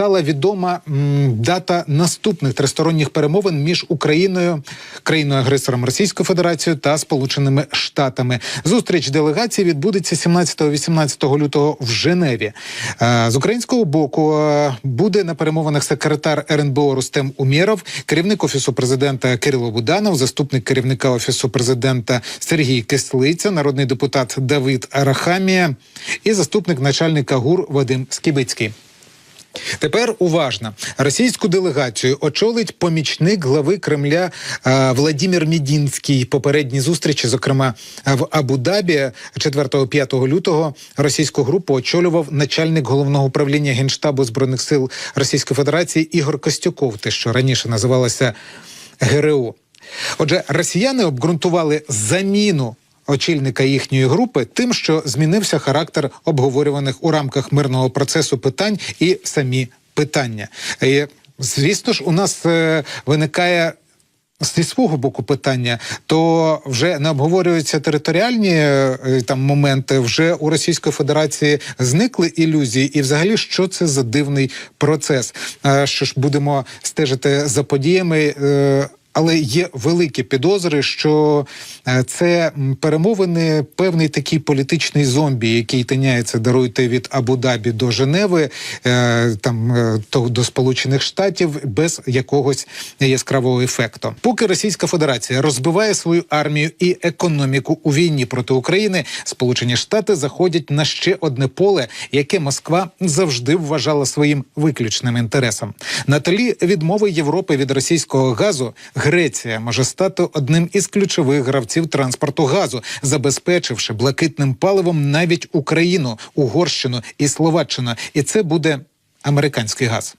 стала відома дата наступних тристоронніх перемовин між Україною, країною агресором Російською Федерацією та Сполученими Штатами. Зустріч делегацій відбудеться 17-18 лютого в Женеві. Е, З українського боку е, буде на перемовинах секретар РНБО Рустем Умєров, керівник офісу президента Кирило Буданов, заступник керівника офісу президента Сергій Кислиця, народний депутат Давид Арахамія і заступник начальника ГУР Вадим Скібицький. Тепер уважно російську делегацію очолить помічник глави Кремля е, Владимир Мідінський. Попередні зустрічі, зокрема в Абу-Дабі 4-5 лютого, російську групу очолював начальник головного управління генштабу збройних сил Російської Федерації Ігор Костюков, те, що раніше називалося ГРУ. Отже, росіяни обґрунтували заміну очільника їхньої групи тим, що змінився характер обговорюваних у рамках мирного процесу питань і самі питання. І, звісно ж, у нас е, виникає. Зі свого боку питання, то вже не обговорюються територіальні е, там моменти. Вже у Російської Федерації зникли ілюзії, і взагалі що це за дивний процес? Е, Що ж будемо стежити за подіями? Але є великі підозри, що е, це перемовини певний такий політичний зомбі, який тиняється, даруйте від Абу-Дабі до Женеви, е, там е, до Сполучених Штатів без якогось яскравого ефекту. Поки Російська Федерація розбиває свою армію і економіку у війні проти України, Сполучені Штати заходять на ще одне поле, яке Москва завжди вважала своїм виключним інтересом. На тлі відмови Європи від російського газу. Греція може стати одним із ключових гравців транспорту газу, забезпечивши блакитним паливом навіть Україну, Угорщину і Словаччину. І це буде американський газ.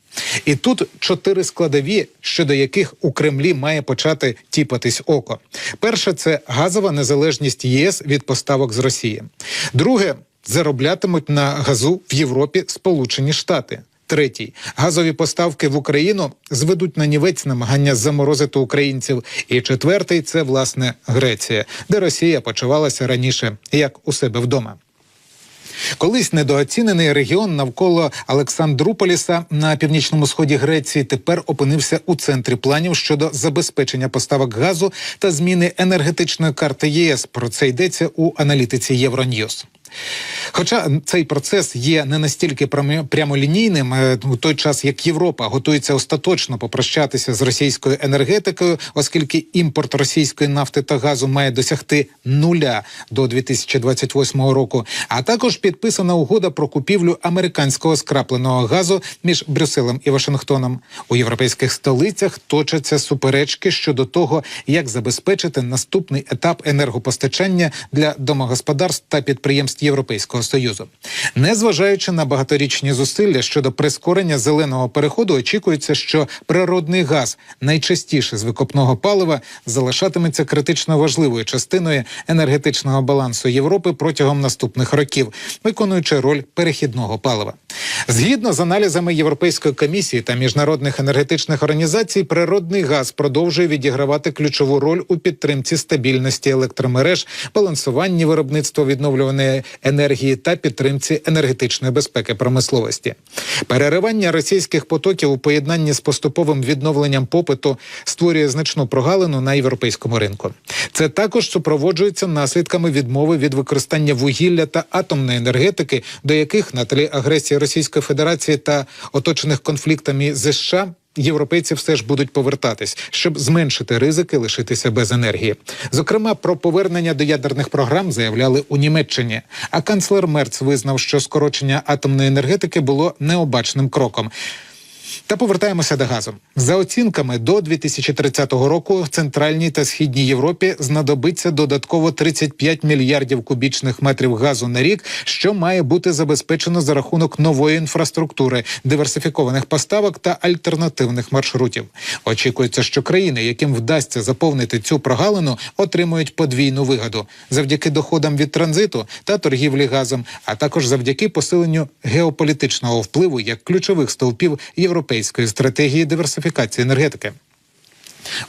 І тут чотири складові, щодо яких у Кремлі має почати тіпатись око. Перше це газова незалежність ЄС від поставок з Росії. Друге зароблятимуть на газу в Європі Сполучені Штати. Третій газові поставки в Україну зведуть на нівець намагання заморозити українців. І четвертий це власне Греція, де Росія почувалася раніше як у себе вдома. Колись недооцінений регіон навколо Олександруполіса на північному сході Греції тепер опинився у центрі планів щодо забезпечення поставок газу та зміни енергетичної карти ЄС. Про це йдеться у аналітиці Євроньюз. Хоча цей процес є не настільки прямо- прямолінійним, е, у той час як Європа готується остаточно попрощатися з російською енергетикою, оскільки імпорт російської нафти та газу має досягти нуля до 2028 року. А також підписана угода про купівлю американського скрапленого газу між Брюсселем і Вашингтоном. У європейських столицях точаться суперечки щодо того, як забезпечити наступний етап енергопостачання для домогосподарств та підприємств Європейського союзу. Незважаючи на багаторічні зусилля щодо прискорення зеленого переходу, очікується, що природний газ, найчастіше з викопного палива, залишатиметься критично важливою частиною енергетичного балансу Європи протягом наступних років, виконуючи роль перехідного палива. Згідно з аналізами Європейської комісії та міжнародних енергетичних організацій, природний газ продовжує відігравати ключову роль у підтримці стабільності електромереж, балансуванні виробництва відновлюваної енергії та підтримці енергетичної безпеки промисловості. Переривання російських потоків у поєднанні з поступовим відновленням попиту створює значну прогалину на європейському ринку. Це також супроводжується наслідками відмови від використання вугілля та атомної енергетики, до яких на тлі агресії Російської Федерації та оточених конфліктами з США Європейці все ж будуть повертатись, щоб зменшити ризики лишитися без енергії. Зокрема, про повернення до ядерних програм заявляли у Німеччині. А канцлер Мерц визнав, що скорочення атомної енергетики було необачним кроком. Та повертаємося до газу. За оцінками, до 2030 року центральній та східній Європі знадобиться додатково 35 мільярдів кубічних метрів газу на рік, що має бути забезпечено за рахунок нової інфраструктури, диверсифікованих поставок та альтернативних маршрутів. Очікується, що країни, яким вдасться заповнити цю прогалину, отримують подвійну вигоду завдяки доходам від транзиту та торгівлі газом, а також завдяки посиленню геополітичного впливу як ключових стовпів європейської стратегії диверсифікації енергетики.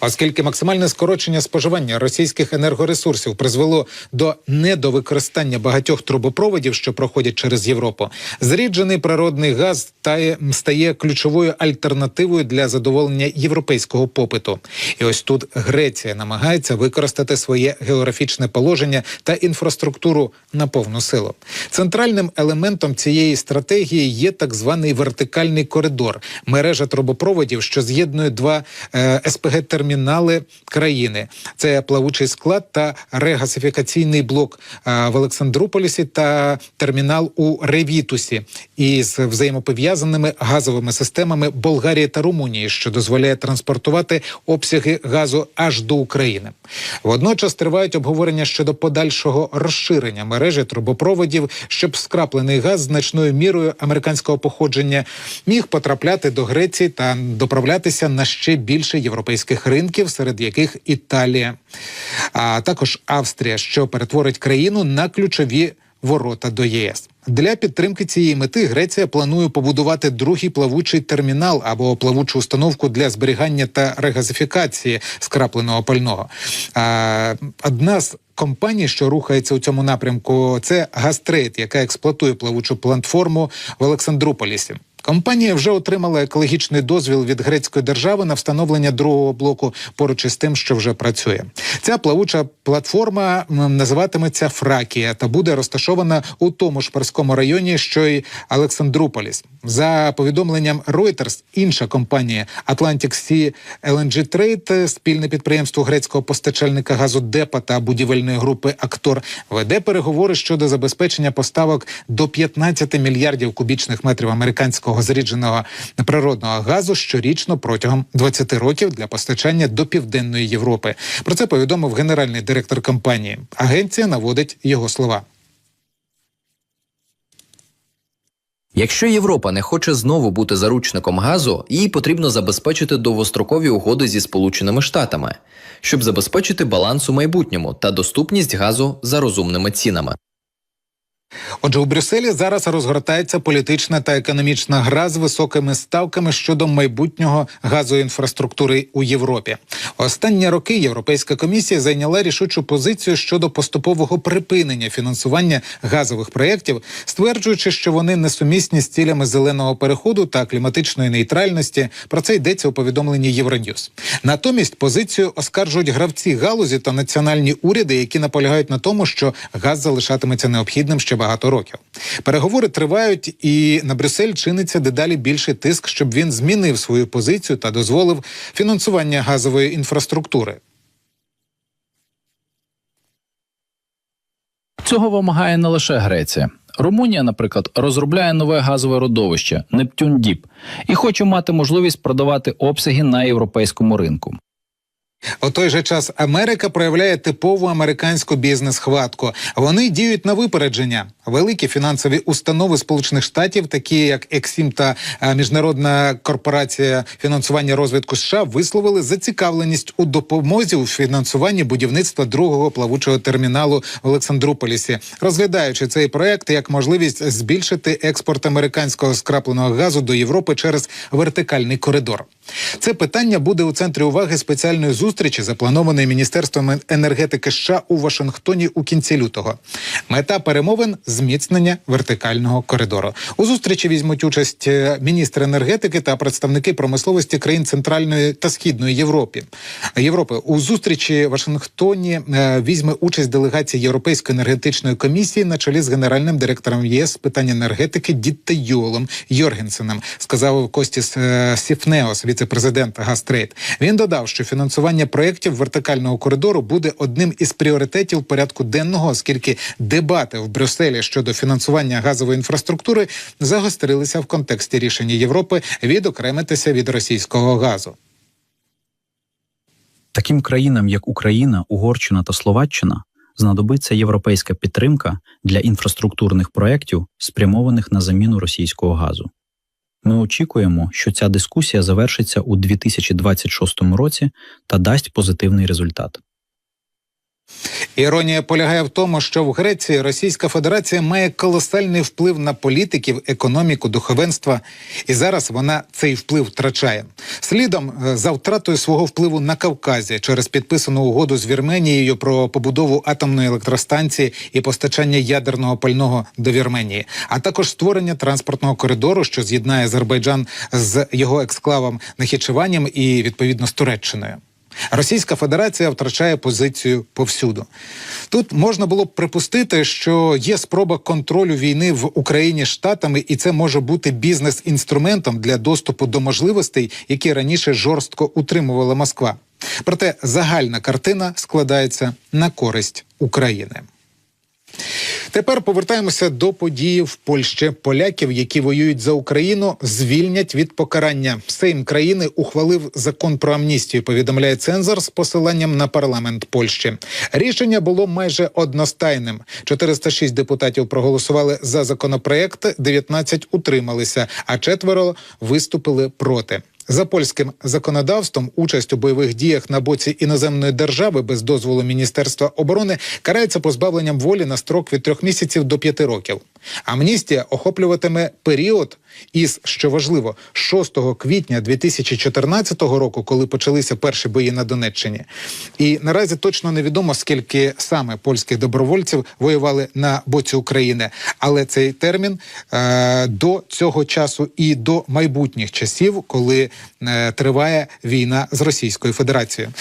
Оскільки максимальне скорочення споживання російських енергоресурсів призвело до недовикористання багатьох трубопроводів, що проходять через Європу, зріджений природний газ стає, стає ключовою альтернативою для задоволення європейського попиту. І ось тут Греція намагається використати своє географічне положення та інфраструктуру на повну силу. Центральним елементом цієї стратегії є так званий вертикальний коридор, мережа трубопроводів, що з'єднує два е, СПГ-термінали країни. Це плавучий склад та регасифікаційний блок е, в Олександрополісі та термінал у Ревітусі із взаємопов'язаними газовими системами Болгарії та Румунії, що дозволяє транспортувати обсяги газу аж до України. Водночас тривають обговорення щодо подальшого розширення мережі трубопроводів, щоб скраплений газ значною мірою американського походження міг потрапляти до Греції та доправлятися на ще більше європейських ринків, серед яких Італія, а також Австрія, що перетворить країну на ключові ворота до ЄС. Для підтримки цієї мети Греція планує побудувати другий плавучий термінал або плавучу установку для зберігання та регазифікації скрапленого пального. А, одна з компаній, що рухається у цьому напрямку, це Гастрейт, яка експлуатує плавучу платформу в Олександрополісі. Компанія вже отримала екологічний дозвіл від грецької держави на встановлення другого блоку поруч із тим, що вже працює. Ця плавуча платформа називатиметься Фракія та буде розташована у тому ж Перському районі, що й Олександрополіс. За повідомленням Reuters, інша компанія Atlantic Sea LNG Trade, спільне підприємство грецького постачальника газу Депа та будівельної групи Актор веде переговори щодо забезпечення поставок до 15 мільярдів кубічних метрів американського зрідженого природного газу щорічно протягом 20 років для постачання до південної Європи. Про це повідомив генеральний директор компанії. Агенція наводить його слова. Якщо Європа не хоче знову бути заручником газу, їй потрібно забезпечити довгострокові угоди зі Сполученими Штатами, щоб забезпечити баланс у майбутньому та доступність газу за розумними цінами. Отже, у Брюсселі зараз розгортається політична та економічна гра з високими ставками щодо майбутнього газової інфраструктури у Європі. Останні роки Європейська комісія зайняла рішучу позицію щодо поступового припинення фінансування газових проєктів, стверджуючи, що вони несумісні з цілями зеленого переходу та кліматичної нейтральності. Про це йдеться у повідомленні Євроньюз. Натомість позицію оскаржують гравці галузі та національні уряди, які наполягають на тому, що газ залишатиметься необхідним ще багато років. Переговори тривають, і на Брюссель чиниться дедалі більший тиск, щоб він змінив свою позицію та дозволив фінансування газової інфраструктури. Цього вимагає не лише Греція. Румунія, наприклад, розробляє нове газове родовище Нептюн Діп і хоче мати можливість продавати обсяги на європейському ринку. У той же час Америка проявляє типову американську бізнес-хватку. Вони діють на випередження. Великі фінансові установи Сполучених Штатів, такі як Ексім та е, Міжнародна корпорація фінансування розвитку США, висловили зацікавленість у допомозі у фінансуванні будівництва другого плавучого терміналу в Олександрополісі, розглядаючи цей проект як можливість збільшити експорт американського скрапленого газу до Європи через вертикальний коридор. Це питання буде у центрі уваги спеціальної зустрічі, запланованої міністерством енергетики США у Вашингтоні у кінці лютого. Мета перемовин зміцнення вертикального коридору. У зустрічі візьмуть участь е, міністр енергетики та представники промисловості країн Центральної та Східної Європи. Європи у зустрічі в Вашингтоні е, візьме участь делегація Європейської енергетичної комісії на чолі з генеральним директором ЄС з питань енергетики Дітте Йолом Йоргенсеном, сказав Костіс е, Сіфнеос, віце-президент Гастрейт. Він додав, що фінансування проєктів вертикального коридору буде одним із пріоритетів порядку денного, оскільки дебати в Брюсселі щодо фінансування газової інфраструктури загострилися в контексті рішення Європи відокремитися від російського газу. Таким країнам, як Україна, Угорщина та Словаччина, знадобиться європейська підтримка для інфраструктурних проєктів, спрямованих на заміну російського газу. Ми очікуємо, що ця дискусія завершиться у 2026 році та дасть позитивний результат. Іронія полягає в тому, що в Греції Російська Федерація має колосальний вплив на політиків, економіку, духовенства, і зараз вона цей вплив втрачає. Слідом е, за втратою свого впливу на Кавказі через підписану угоду з Вірменією про побудову атомної електростанції і постачання ядерного пального до Вірменії, а також створення транспортного коридору, що з'єднає Азербайджан з його ексклавом Нахічеванням і відповідно з Туреччиною. Російська Федерація втрачає позицію повсюду. Тут можна було б припустити, що є спроба контролю війни в Україні штатами, і це може бути бізнес-інструментом для доступу до можливостей, які раніше жорстко утримувала Москва. Проте загальна картина складається на користь України. Тепер повертаємося до події в Польщі. Поляків, які воюють за Україну, звільнять від покарання. Сейм країни ухвалив закон про амністію. Повідомляє цензор з посиланням на парламент Польщі. Рішення було майже одностайним. 406 депутатів проголосували за законопроект, 19 утрималися, а четверо виступили проти. За польським законодавством участь у бойових діях на боці іноземної держави без дозволу Міністерства оборони карається позбавленням волі на строк від трьох місяців до п'яти років. Амністія охоплюватиме період із, що важливо, 6 квітня 2014 року, коли почалися перші бої на Донеччині. І наразі точно невідомо, скільки саме польських добровольців воювали на боці України. Але цей термін е, до цього часу і до майбутніх часів, коли е, триває війна з Російською Федерацією.